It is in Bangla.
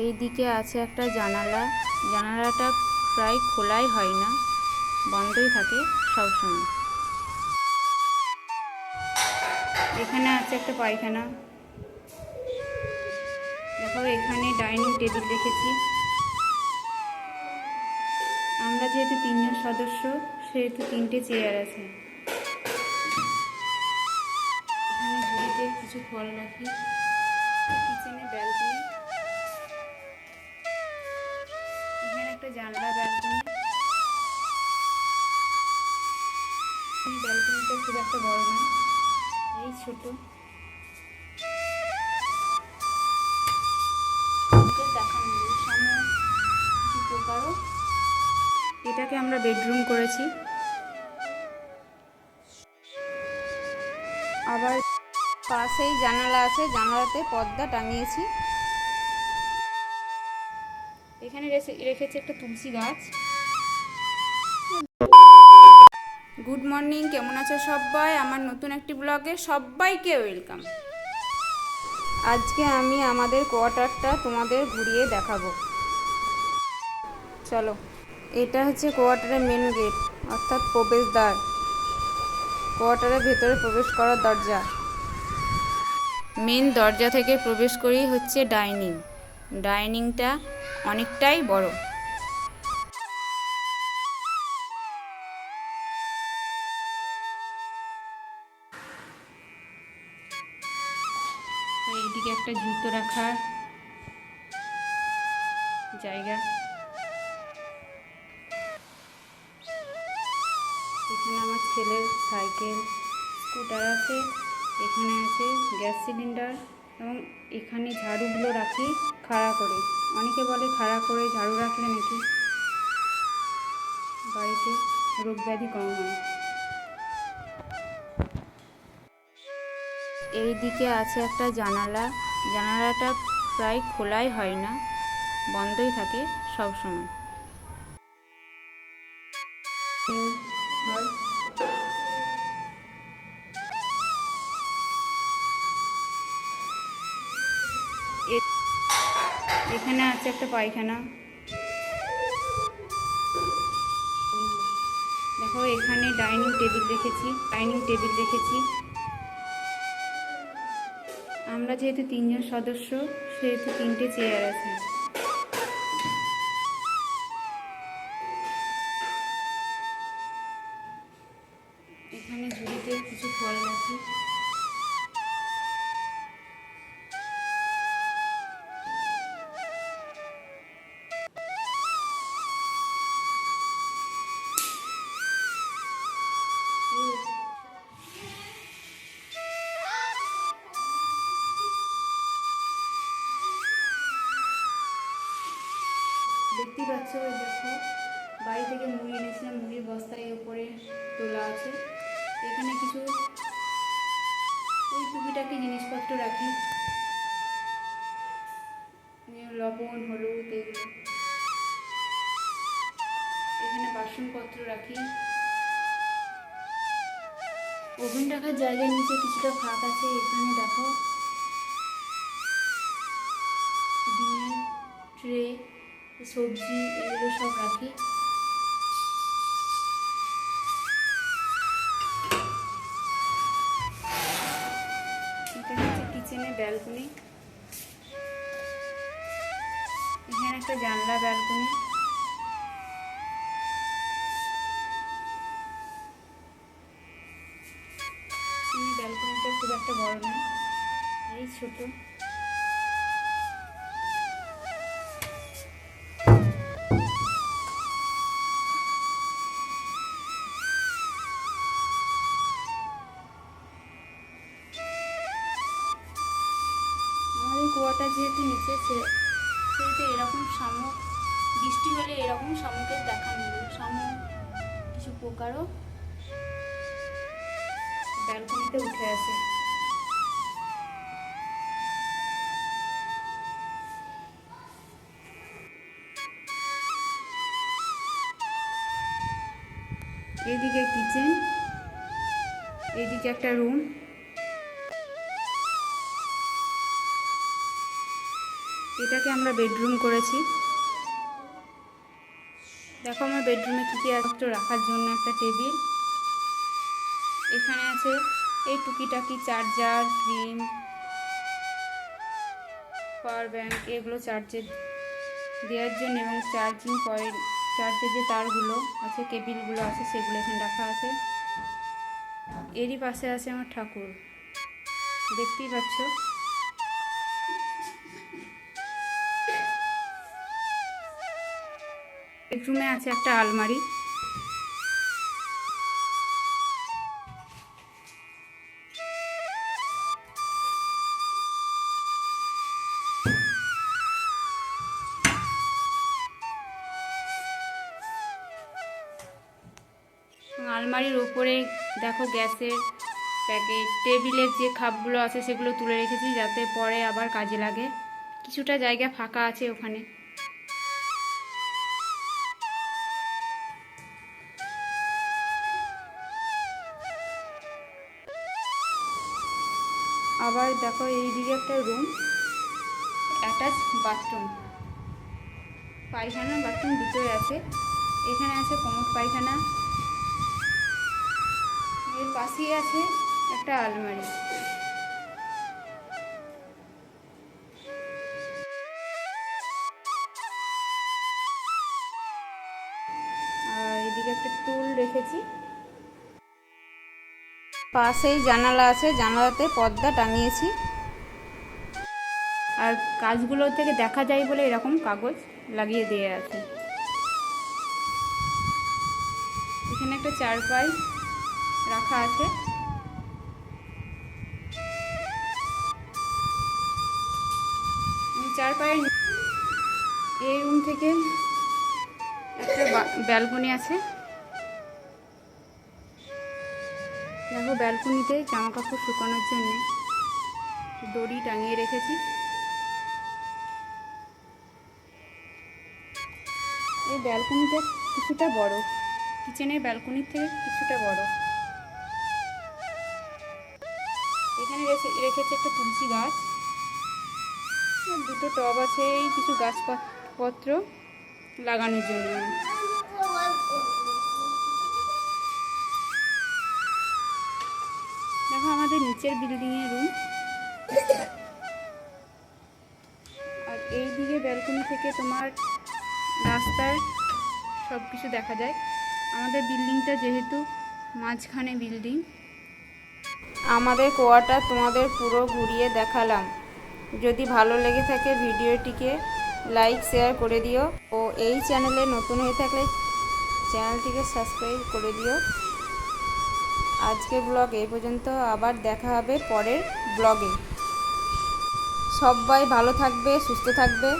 এই দিকে আছে একটা জানালা। জানালাটা প্রায় খোলাই হয় না, বন্ধই থাকে সবসময়। এখানে আছে একটা পায়খানা। দেখো, এখানে ডাইনিং টেবিল রেখেছি। আমরা যেহেতু তিনজন সদস্য, সেহেতু তিনটে চেয়ার আছে। এখানে ঝুড়িতে কিছু ফল রাখি। কিচেনে ব্যালকনি। একটা জানলা ব্যালকনি ব্যালকনিটা খুব একটা বড় না, এই ছোট। এটাকে আমরা বেডরুম করেছি। আবার পাশেই জানালা আছে, জানালাতে পর্দা টাঙিয়েছি। এখানে রেখেছি একটা তুলসী গাছ। গুড মর্নিং কেমন আছো সবাই? আমার নতুন একটি ব্লগে সবাইকে ওয়েলকাম আজকে আমি আমাদের কোয়ার্টারটা তোমাদের ঘুরিয়ে দেখাবো। চলো, এটা হচ্ছে কোয়ার্টারের মেন গেট অর্থাৎ প্রবেশদ্বার। কোয়ার্টারের ভেতরে প্রবেশ করার দরজা। মেন দরজা থেকে প্রবেশ করেই হচ্ছে ডাইনিং ডাইনিংটা অনেকটাই বড়। এইদিকে একটা জুতো রাখার জায়গা। এখানে আমার ছেলের সাইকেল, স্কুটার আছে, এখানে আছে গ্যাস সিলিন্ডার। এবং এখানে ঝাড়ুগুলো রাখি খাড়া করে। অনেকে বলে খাড়া করে ঝাড়ু রাখলে নাকি বাড়িতে রোগ ব্যাধি কম হয়। এই দিকে আছে একটা জানালা। জানালাটা প্রায় খোলাই হয় না, বন্ধই থাকে সব সময় একটা পায়খানা দেখো, এখানে ডাইনিং টেবিল রেখেছি ডাইনিং টেবিল রেখেছি আমরা যেহেতু তিনজন সদস্য, সেহেতু তিনটে চেয়ার আছে। থেকে মুড়ি এনেছিলাম, মুড়ির বস্তা এই উপরে তোলা আছে। এখানে কিছু ওই টুকিটাকি জিনিসপত্র রাখি। লবণ, হলুদ, এগুলো। এখানে বাসনপত্র রাখি। ওভেন রাখার জায়গার নিচে কিছুটা ফাঁক আছে, এখানে দেখো। ডিমের ট্রে, সবজি, এগুলো সব রাখি। কিচেনের ব্যালকনি। এখানে একটা জানলা ব্যালকনি। এই ব্যালকনিটা খুব একটা বড় না এই ছোট। আমাদের যেহেতু নিচে সেহেতু এরকম শামুক, বৃষ্টি হলে এরকম শামুকের দেখা মিলবে শামুক কিছু পোকারও ব্যালকনিতে উঠে আসে। এদিকে কিচেন এদিকে একটা রুম এটাকে আমরা বেডরুম করেছি। দেখো আমার বেডরুমে কী কী একটু রাখার জন্য একটা টেবিল এখানে আছে এই টুকিটাকি চার্জার ক্রিম পাওয়ার ব্যাঙ্ক এগুলো চার্জে দেওয়ার জন্য এবং চার্জিং পয়েন্ট চার্জের যে তারগুলো আছে কেবিলগুলো আছে, সেগুলো এখানে রাখা আছে। এরই পাশে আছে আমার ঠাকুর। দেখতেই পাচ্ছ? বেডরুমে আছে একটা আলমারি। আলমারির উপরে দেখো গ্যাসের প্যাকেট, টেবিলের যে খাপগুলো আছে সেগুলো তুলে রেখেছি যাতে পরে আবার কাজে লাগে। কিছুটা জায়গা ফাঁকা আছে ওখানে। আবার দেখো এইদিকে একটা রুম অ্যাটাচ বাথরুম পায়খানা বাথরুম দুটোই আছে। এখানে আছে কোমর পায়খানা। এর পাশেই আছে একটা আলমারি। আর এদিকে একটা টুল রেখেছি। পাশেই জানালা আছে জানালাতে পর্দা টাঙিয়েছি। আর কাজগুলো থেকে দেখা যায় বলে এরকম কাগজ লাগিয়ে দিয়ে আছে। এখানে একটা চারপাই রাখা আছে। উম, চার পায়ের এই রুম থেকে একটা ব্যালকনি আছে। দেখো ব্যালকনিতে জামা কাপড় শুকানোর জন্য দড়ি টাঙিয়ে রেখেছি। এই ব্যালকনিটা কিছুটা বড়। কিচেনের ব্যালকনির থেকে কিছুটা বড়। এখানে রেখে রেখেছে একটা তুলসী গাছ। দুটো টব আছে, এই কিছু গাছপত্র লাগানোর জন্য। দেখো আমাদের নিচের বিল্ডিংয়ের রুম আর এই দিকে ব্যালকনি থেকে তোমার রাস্তার সব কিছু দেখা যায়। আমাদের বিল্ডিংটা যেহেতু মাঝখানে বিল্ডিং আমাদের কোয়াটা তোমাদের পুরো ঘুরিয়ে দেখালাম। যদি ভালো লেগে থাকে ভিডিওটিকে লাইক শেয়ার করে দিও। ও এই চ্যানেলে নতুন হয়ে থাকলে চ্যানেলটিকে সাবস্ক্রাইব করে দিও। আজকের ব্লগ এই পর্যন্ত আবার দেখা হবে পরের ব্লগে সবাই ভালো থাকবে সুস্থ থাকবে।